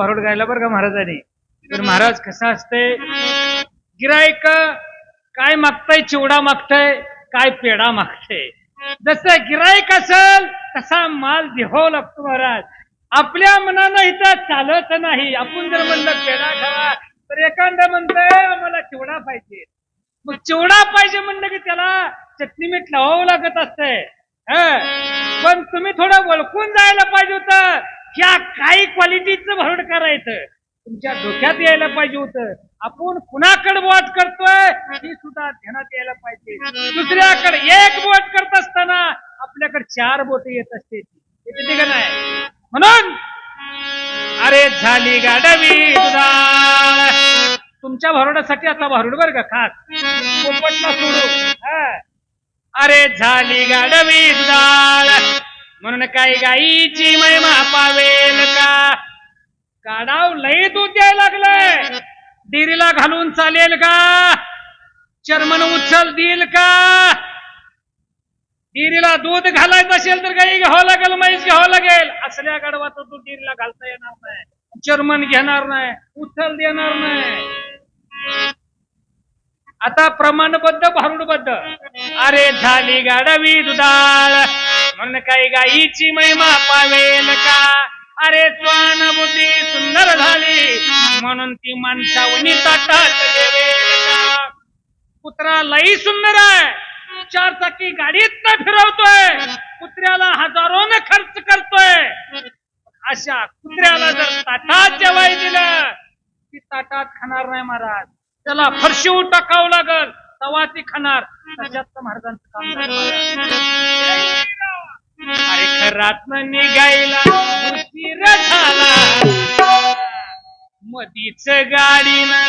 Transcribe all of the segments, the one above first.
भारूड गायला बरं का महाराजांनी? तर महाराज कसं असतंय? गिरायक काय मागतय चिवडा मागतय काय पेडा मागतय? जसं गिरायक असेल तसा माल देहो लागतो महाराज. आपल्या मनानं इथं चालत नाही. आपण जर म्हणलं पेडा खावा तर एखादं म्हणतंय आम्हाला चिवडा पाहिजे. मग चिवडा पाहिजे म्हणलं की त्याला चटणी मीठ लावावं लागत असतंय. पण तुम्ही थोडं वळखून जायला पाहिजे होतं. ह्या काही क्वालिटीचं भरड करायचं. तुमच्या डोक्यात यायला पाहिजे होतं. आपण कुणाकडे वाट करतोय ही सुद्धा ध्यानात यायला पाहिजे. दुसऱ्याकडे एक बोट करत असताना आपल्याकडे चार बोट येत असते. का नाही म्हणून अरे झाली गाडवी तुमच्या भरोड्यासाठी आता भरुड बर का खास? पोपटला सोडू. अरे झाली गाडवी दुधाळ म्हणून काही गाईची महिमा पावेल का? काढाव लई दूध द्यायला लागलंय डेरीला घालून चालेल का? चर्मन उचल देईल का? डेरीला दूध घालायचं असेल तर गाई घ्यावं लागेल म्हैस घ्यावं लागेल. असल्या गाडवाचं दूध डेरीला घालता येणार नाही. चर्मन घेणार नाही. उचल देणार नाही. आता प्रमाणबद्ध भारूडबद्ध. अरे झाली गाडवी दुधाळ. म्हण काही गाईची महिमा पावेल का? अरे स्वान बुद्धी सुंदर झाली म्हणून ती माणसावनी ताटात जेवेल का? कुत्रा लई सुंदर आहे चार चाकी गाडीत फिरवतोय कुत्र्याला हजारोने खर्च करतोय. अशा कुत्र्याला जर ताटात जेवाय दिलं ती ताटात खाणार नाही महाराज. त्याला फरशीवर टाकावं लागल तवा ती खाणार. महाराजांचं काम अरे निघायला उशीर झाला. मधीच गाडीनं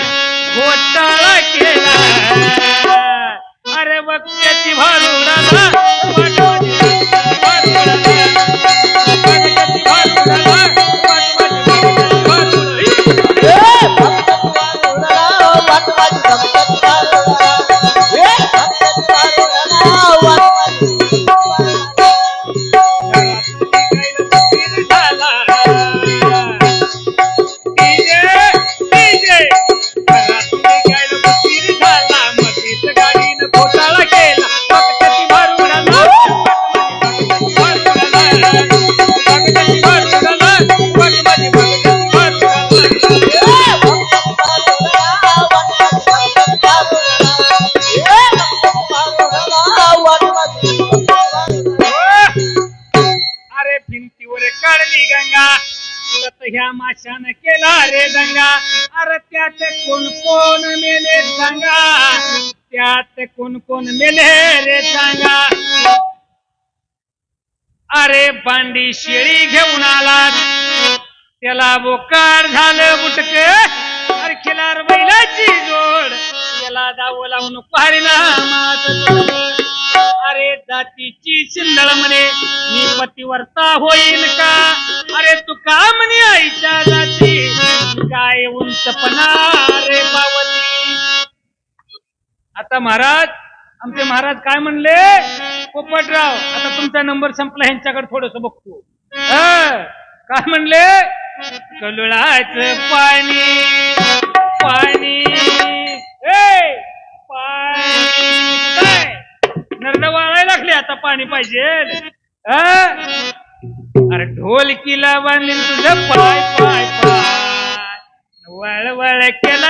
घोटाळा केला. अरे वक्त्याची भारुडाला वाटवाजी भिंतीवर काढली गंगा. तत ह्या माशान केला रे दंगा. अरे त्यात कोण कोण मेले सांगा त्यात कोण कोण मेले रे सांगा अरे बांडी शेळी घेऊन आला. त्याला बोकार झालं बुटक. अरे खिलार बैलाची जोड. त्याला दाव लावून पाहिला अरे जातीची शिंदळ म्हणे मी पतिवर्ता होईल का? अरे तू का म्हणे आईच्या जाती काय उंचपणा रे बावती आता महाराज आमचे महाराज काय म्हणले? पोपटराव आता तुमचा नंबर संपला ह्यांच्याकडे थोडस बघतो. काय म्हणले? कलुळाच पाणी पाणी. ए पाणी. नरड वाळायला लागले आता पाणी पाहिजे. अरे ढोलकीला बांधली तुझं. पाय पाय पाय. वळ वळ केलं.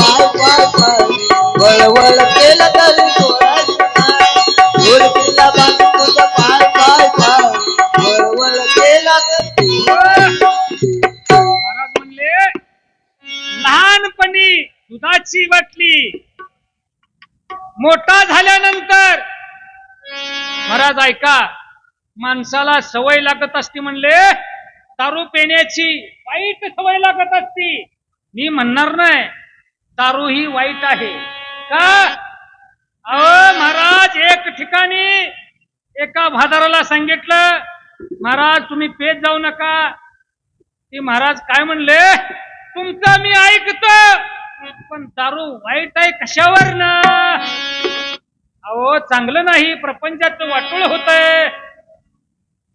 पाय पाय पाय वळवळ केलं तरी सोडायचं नाही. ढोलकीला बांधून तुझं पाय पाय पाय वळवळ केला तरी महाराज म्हणले लहानपणी दुधाची बाटली मोठा झाल्यानंतर महाराज ऐका माणसाला सवय लागत असते म्हणले दारू पेण्याची वाईट सवय लागत असती मी म्हणणार नाही दारू ही वाईट आहे. का? अहो महाराज एक ठिकाणी एका भादाराला सांगितलं महाराज तुम्ही पेत जाऊ नका. ते महाराज काय म्हणले? तुमचं मी ऐकतो पण दारू वाईट आहे कशावर ना अहो चांगलं नाही प्रपंचाचं वाटोळ होत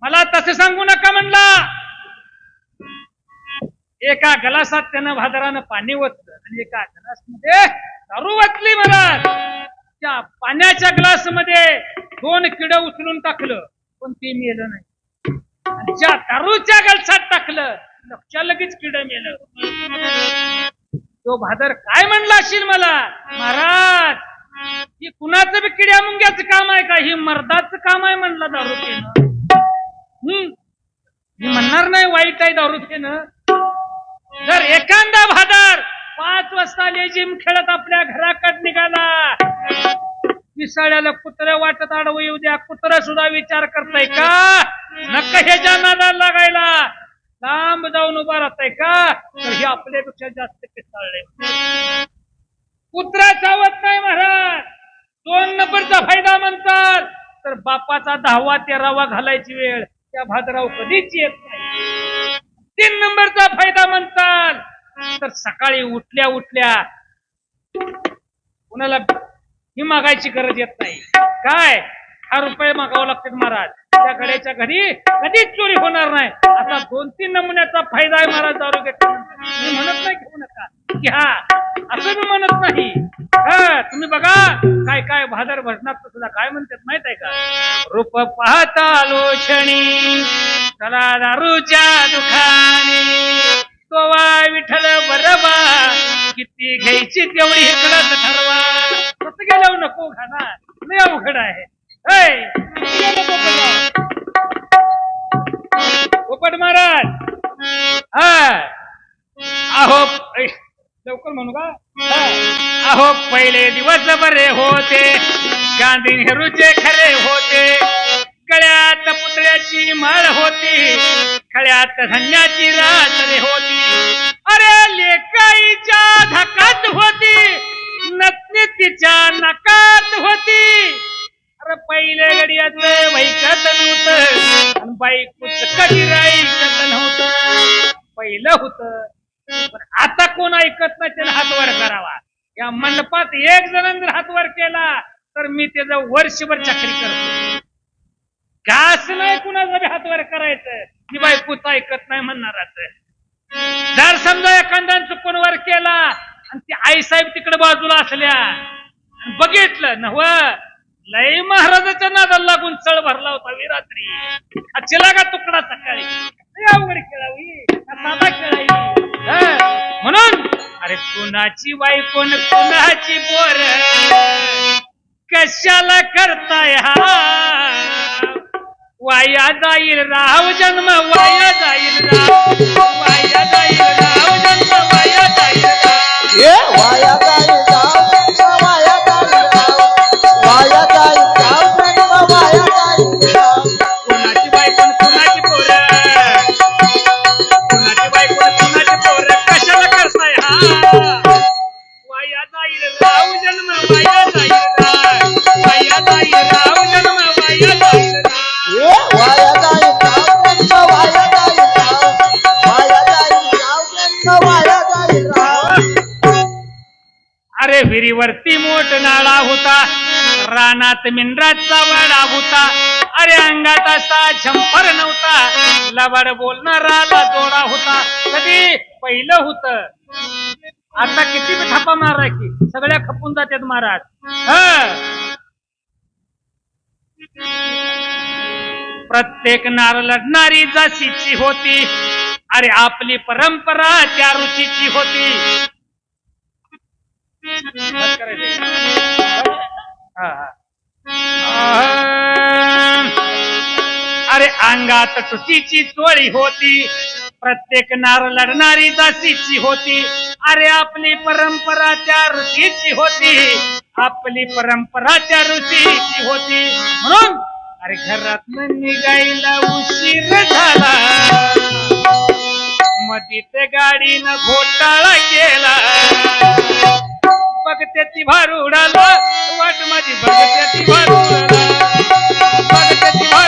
मला तसं सांगू नका म्हणला. एका गलासात त्यानं भादरानं पाणी ओतलं. आणि एका गलासमध्ये दारू वाचली मला. त्या पाण्याच्या ग्लासमध्ये दोन किड उचलून टाकलं पण ते मेलं नाही. आणि ज्या दारूच्या गलसात टाकलं लक्ष लगेच किड मेलं. तो भादर काय म्हणला असेल मला? महाराज ही कुणाचं बी किड्या मुंग्याचं काम आहे का? ही मर्दाचं काम आहे म्हणलं दारू पिणं. हम्म. मी म्हणणार नाही वाईट आहे दारू पिणं. जर एखादा भादर पाच वाजता लेजिम खेळत आपल्या घराकडे निघाला. विसाळ्याला कुत्र्या वाटत आडवं येऊ द्या कुत्रा सुद्धा विचार करताय का? नक्क ह्याच्या नादाला लागायला. लांब जाऊन उभा राहताय का? तर हे आपल्यापेक्षा जास्त पिसाळले कुत्रा चावत नाही महाराज. दोन नंबरचा फायदा म्हणतात. तर बापाचा दहावा तेरावा घालायची वेळ. त्या भादराव कधीच येत नाही. तीन नंबरचा फायदा म्हणतात. तर सकाळी उठल्या उठल्या कुणाला ही मागायची गरज येत नाही. काय? हा रुपये मागावं लागतात महाराज. त्या घड्याच्या घरी कधीच चोरी होणार नाही. आता दोन तीन नमुन्याचा फायदा आहे महाराज दारू मी म्हणत नाही घेऊ नका घ्या असं मी म्हणत नाही. हा तुम्ही बघा काय काय भादर भजनात सुद्धा काय म्हणतात माहीत आहे का? रूप पाहता लोचणी चला दारूच्या दुखाने तो वा विठ्ठल बरबा किती घ्यायची तेवढी इकडच ठरवा. कसं गेल्यावर नको घाना लय अवघड आहे. ऐ, गेलं पोपटराव? पोपट महाराज. हा. अहो ऐ, लवकर म्हणू का? हा. अहो पहिले दिवस बरे होते. गांधी नेहरूचे खरे होते. गळ्यात पुतळ्याची माळ होती. खळ्यात धन्याची रात्र होती. अरे लेकाईच्या धकात होती. नतनी तिच्या नकात होती. अरे पहिले गडियाच वैकत नव्हतं. आणि बायकोच कधी ऐकत नव्हतं. पहिलं होतं. पण आता कोण ऐकत नाही त्याला हातवर करावा. या मंडपात एक जणांनी जर हातवर केला तर मी त्याचा वर्षभर चाकरी करतो. घास नाही कुणाचा हातवर हात करायचं. की बायकोच ऐकत नाही म्हणणाराच. जर समजा एखाद्यानं चुकून वर केला आणि ती आई साहेब तिकडे बाजूला असल्या बघितलं नव लय महाराजाच्या नादाला लागून चळ भरला होता रात्री. चिला का तुकडा सकाळी? अवघड खेळावी. साधा खेळावी? म्हणून अरे कुणाची बायकोन कुणाची बोर कशाला करताय हा? वाया जाईल राव जन्म वाया जाईल राव. मोठ होता. रानात मिनराजचा वाडा होता. अरे अंगात असा झंपर नव्हता. लबाड बोलणारा जोडा होता. कधी? पहिलं होत. आता किती बी थापा मारा की. सगळ्या खपून जातात महाराज. ह. प्रत्येक नार लढणारी जाशीची होती. अरे आपली परंपरा त्या रुचीची होती. हा, हा. अरे अंगात टुसीची चोळी होती. प्रत्येक नार लढणारी जासीची होती. अरे आपली परंपरा त्या ऋषीची होती. आपली परंपरा त्या ऋषीची होती. म्हणून अरे घरात निघायला उशीर झाला. मधीत गाडीनं घोटाळा केला. भगत्याची भार उडालो वाट माझी भगत्याची भार उडालो भगत्याची भार